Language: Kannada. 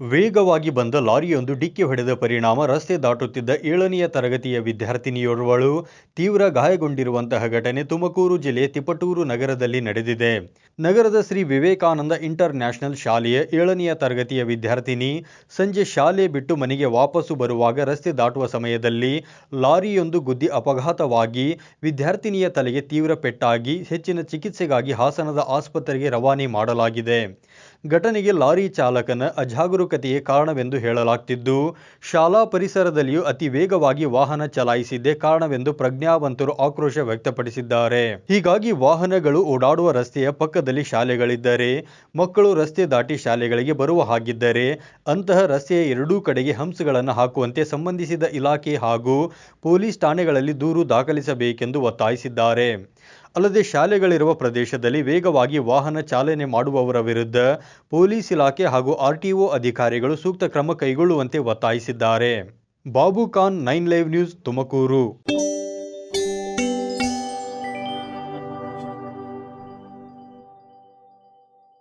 ವೇಗವಾಗಿ ಬಂದ ಲಾರಿಯೊಂದು ಡಿಕ್ಕಿ ಹೊಡೆದ ಪರಿಣಾಮ ರಸ್ತೆ ದಾಟುತ್ತಿದ್ದ ಏಳನೆಯ ತರಗತಿಯ ವಿದ್ಯಾರ್ಥಿನಿಯೋರ್ವಳು ತೀವ್ರ ಗಾಯಗೊಂಡಿರುವಂತಹ ಘಟನೆ ತುಮಕೂರು ಜಿಲ್ಲೆಯ ತಿಪಟೂರು ನಗರದಲ್ಲಿ ನಡೆದಿದೆ. ನಗರದ ಶ್ರೀ ವಿವೇಕಾನಂದ ಇಂಟರ್ ನ್ಯಾಷನಲ್ ಶಾಲೆಯ ಏಳನೆಯ ತರಗತಿಯ ವಿದ್ಯಾರ್ಥಿನಿ ಸಂಜೆ ಶಾಲೆ ಬಿಟ್ಟು ಮನೆಗೆ ವಾಪಸ್ಸು ಬರುವಾಗ ರಸ್ತೆ ದಾಟುವ ಸಮಯದಲ್ಲಿ ಲಾರಿಯೊಂದು ಗುದ್ದಿ ಅಪಘಾತವಾಗಿ ವಿದ್ಯಾರ್ಥಿನಿಯ ತಲೆಗೆ ತೀವ್ರ ಪೆಟ್ಟಾಗಿ ಹೆಚ್ಚಿನ ಚಿಕಿತ್ಸೆಗಾಗಿ ಹಾಸನದ ಆಸ್ಪತ್ರೆಗೆ ರವಾನೆ ಮಾಡಲಾಗಿದೆ. ಘಟನೆಗೆ ಲಾರಿ ಚಾಲಕನ ಅಜಾಗರೂಕತೆಯೇ ಕಾರಣವೆಂದು ಹೇಳಲಾಗ್ತಿದ್ದು, ಶಾಲಾ ಪರಿಸರದಲ್ಲಿಯೂ ಅತಿ ವೇಗವಾಗಿ ವಾಹನ ಚಲಾಯಿಸಿದ್ದೇ ಕಾರಣವೆಂದು ಪ್ರಜ್ಞಾವಂತರು ಆಕ್ರೋಶ ವ್ಯಕ್ತಪಡಿಸಿದ್ದಾರೆ. ಹೀಗಾಗಿ ವಾಹನಗಳು ಓಡಾಡುವ ರಸ್ತೆಯ ಪಕ್ಕದಲ್ಲಿ ಶಾಲೆಗಳಿದ್ದರೆ, ಮಕ್ಕಳು ರಸ್ತೆ ದಾಟಿ ಶಾಲೆಗಳಿಗೆ ಬರುವ ಹಾಗಿದ್ದರೆ, ಅಂತಹ ರಸ್ತೆಯ ಎರಡೂ ಕಡೆಗೆ ಹಂಸಗಳನ್ನು ಹಾಕುವಂತೆ ಸಂಬಂಧಿಸಿದ ಇಲಾಖೆ ಹಾಗೂ ಪೊಲೀಸ್ ಠಾಣೆಗಳಲ್ಲಿ ದೂರು ದಾಖಲಿಸಬೇಕೆಂದು ಒತ್ತಾಯಿಸಿದ್ದಾರೆ. ಅಲ್ಲದೆ ಶಾಲೆಗಳಿರುವ ಪ್ರದೇಶದಲ್ಲಿ ವೇಗವಾಗಿ ವಾಹನ ಚಾಲನೆ ಮಾಡುವವರ ವಿರುದ್ಧ ಪೊಲೀಸ್ ಇಲಾಖೆ ಹಾಗೂ ಆರ್ಟಿಒ ಅಧಿಕಾರಿಗಳು ಸೂಕ್ತ ಕ್ರಮ ಕೈಗೊಳ್ಳುವಂತೆ ಒತ್ತಾಯಿಸಿದ್ದಾರೆ. Babu Khan nine live news Tumakuru.